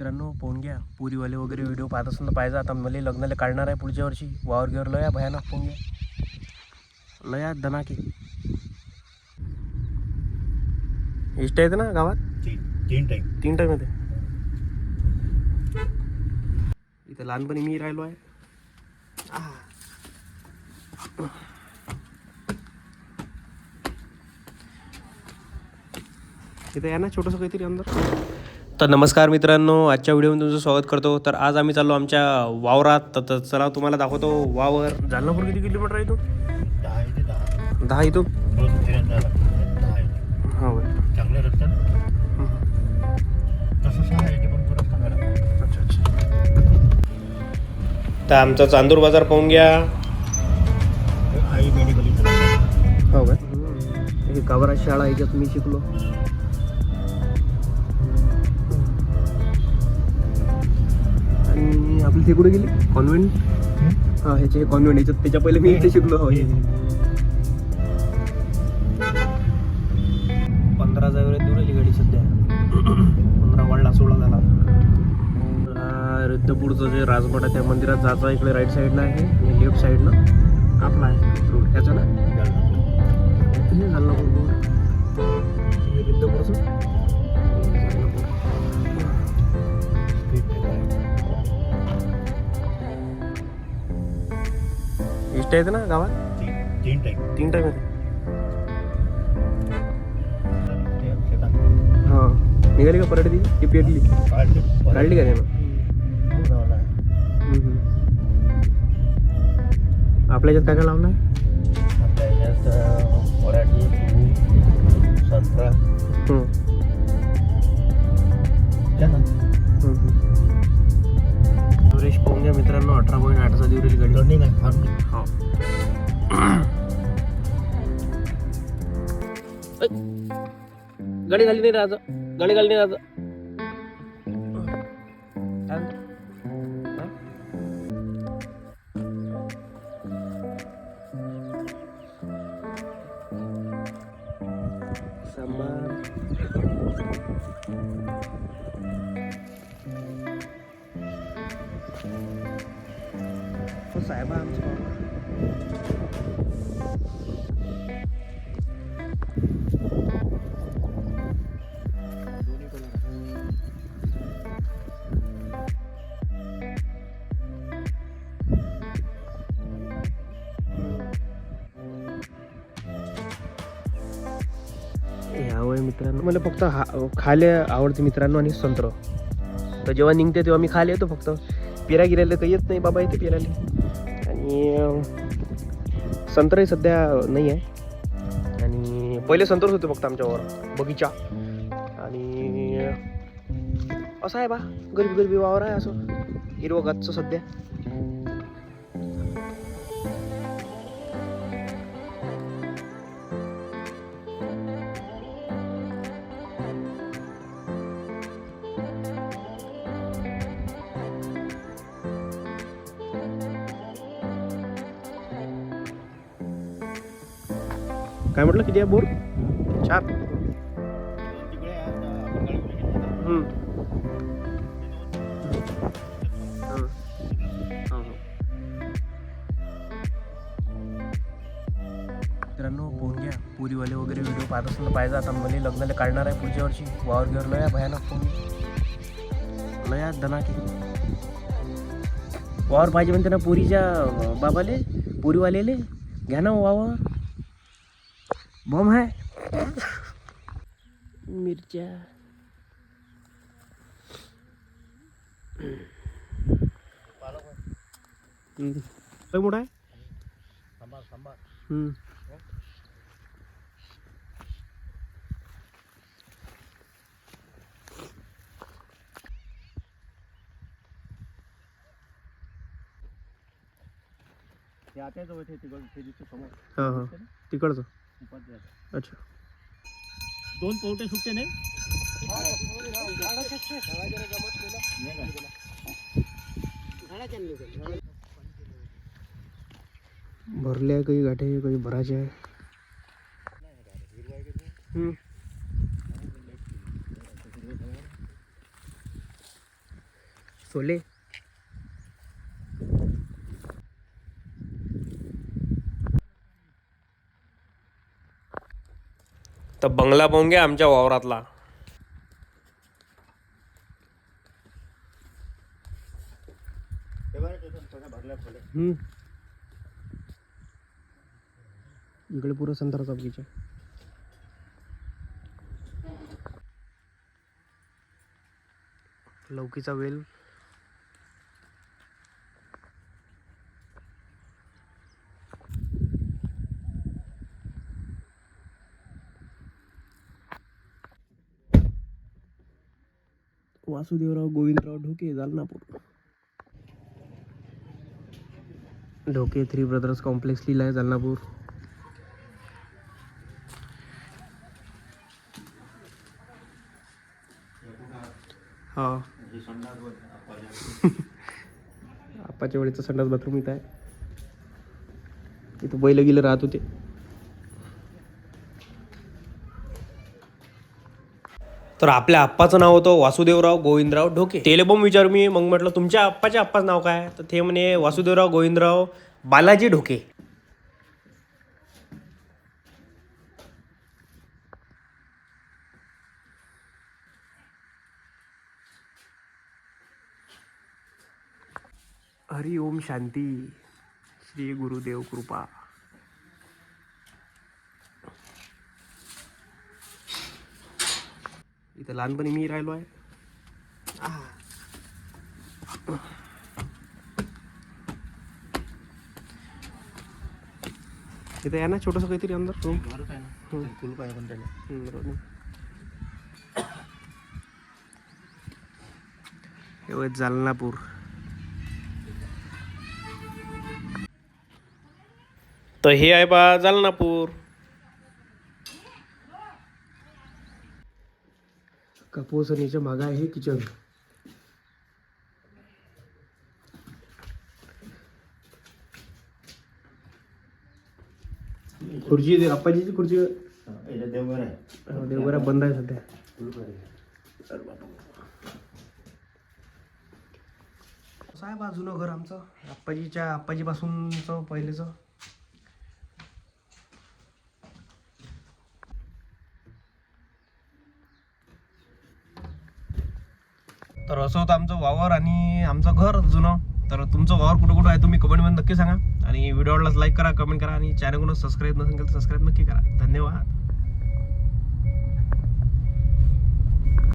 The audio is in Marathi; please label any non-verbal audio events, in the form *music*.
मित्रांनो घ्या. पुरीवाले वगैरे व्हिडिओ पाहत असून पाहिजे आता मला लग्नाला काढणार आहे पुढच्या वर्षी. वावर गिवर लया भयानक घ्या. लया दनाकी इष्ट आहेत ना गावात? तीन तीन टाईम तीन टाईम येते. इथं लहानपणी मी राहिलो आहे आह. इथं या ना छोटंसं काहीतरी अंदर. तर नमस्कार मित्रांनो आजच्या व्हिडिओमध्ये तुमचं स्वागत करतो. तर आज आम्ही चाललो आमच्या वावरात. तर- तर चला तुम्हाला दाखवतो वावर. जालनापूर किती किलोमीटर आहे तो दहा येतो हो काय तर आमचा चांदूर बाजार पाहून घ्या. हो काय हे काबरा शाळा याच्यात मी शिकलो. ते कुठे गेली? कॉन्व्हेंट? हा ह्याचे कॉन्व्हेंट याच्यात त्याच्या पहिले मी इथे शिकलो. हो पंधरा जागेवर दूर आली गाडी सध्या. पंधरा वाढला सोळा झाला. हा रुद्धपूरचं जे आहे त्या मंदिरात जायचं इकडे राईट साईडला आहे आणि लेफ्ट साईडनं आपला आहे रोड ह्याचा ना? हे झालं हे रुद्धपूरचं? इष्ट आहेत ना गावात? तीन टाईम तीन टाइम येते हां. निघाली का पराठी ती? की पेरली काढली का त्यानं हम्म, हम्म. आपल्या याच्यात काय काय लावलं मराठी तूर संत्रा. हम्म. पाहून घ्या मित्रांनो अठरा पॉईंट आठचा दिवरेली गाडी. रनिंग आहे हो. गाडी घाली नाही राजा. गाडी घाली नाही राजा. तो आहे आमचा मित्रांनो. मला फक्त हा खाले आवडते मित्रांनो आणि संत्र. तर जेव्हा निघते तेव्हा मी खाले येतो फक्त. पिरा गिरायला काही येत नाही बाबा इथे पिरायला. आणि संत्रही सध्या नाही आहे आणि पहिले संतोष होते फक्त आमच्यावर बगीचा. आणि असं आहे बा गरीब गरीबी वावर आहे असं. हिरवं सध्या. काय म्हटलं? किती आहे बोर चार. हं. हो, हो. मित्रांनो घ्या. पुरीवाले वगैरे व्हिडिओ पाहत असून तर पाहिजे. आता मला लग्नाला काढणार आहे पुढच्या वर्षी. वावर गिवर लया भयानक पाहून लया दनाकी वावर पाहिजे म्हणते ना पुरीच्या बाबाले पुरीवालेले. घ्या ना वावर. बॉम्ब आहे मिरच्या. लय मोठा आहे? सांबार सांबार हम्म. ते आता जवळ ते तिकडं ते दिसतं समोर. हा हा. तिकडचं. अच्छा. दोन पोवटे सुट्टे नाही? भरले आहे काही गाठे काही भरायचे आहे. सोले. तर बंगला पाहून घ्या आमच्या वावरातला. इकडे पुरं संत्र्याचा बगीचा लौकीचा वेल. Vasudevrao Govindrao Dhoke Jalnapur. Dhoke three brothers complex लिहिला आहे जालनापूर. हा. *laughs* आपाच्या वेळेचं संडास बाथरूम इथं आहे. इथं बैल गेलं राहत होते. तर आपल्या आप्पाचं नाव होतं वासुदेवराव गोविंदराव ढोके. टेलेबॉम विचारू मी मग म्हटलं तुमच्या आप्पाच्या आप्पाचं नाव काय? तर ते म्हणे वासुदेवराव गोविंदराव बालाजी ढोके. हरी ओम शांती श्री गुरुदेव कृपा. इथं लहानपणी मी राहिलो आहे. इथं या ना छोटस काहीतरी अंदर रूम बरं काय ना. कुलप आहे पण त्याला. हे जालनापूर. तर हे आहे बा जालनापूर. कपोसणीच्या मागं आहे किचन. खुर्ची दे आप्पाजीची खुर्ची. देवघर आहे. देवघरा बंद आहे सध्या. कुलप आहे. कसं आहे बा जुनं घर आमचं. आप्पाजीच्या आप्पाजीपासूनचं पहिलेचं. तर असं होतं आमचं वावर आणि आमचं घर जुनं. तर तुमचं वावर कुठं कुठं आहे तुम्ही कमेंटमध्ये नक्की सांगा. आणि व्हिडिओला लाईक करा कमेंट करा आणि चॅनलकडून सबस्क्राईब नसेल तर सबस्क्राईब नक्की करा. धन्यवाद.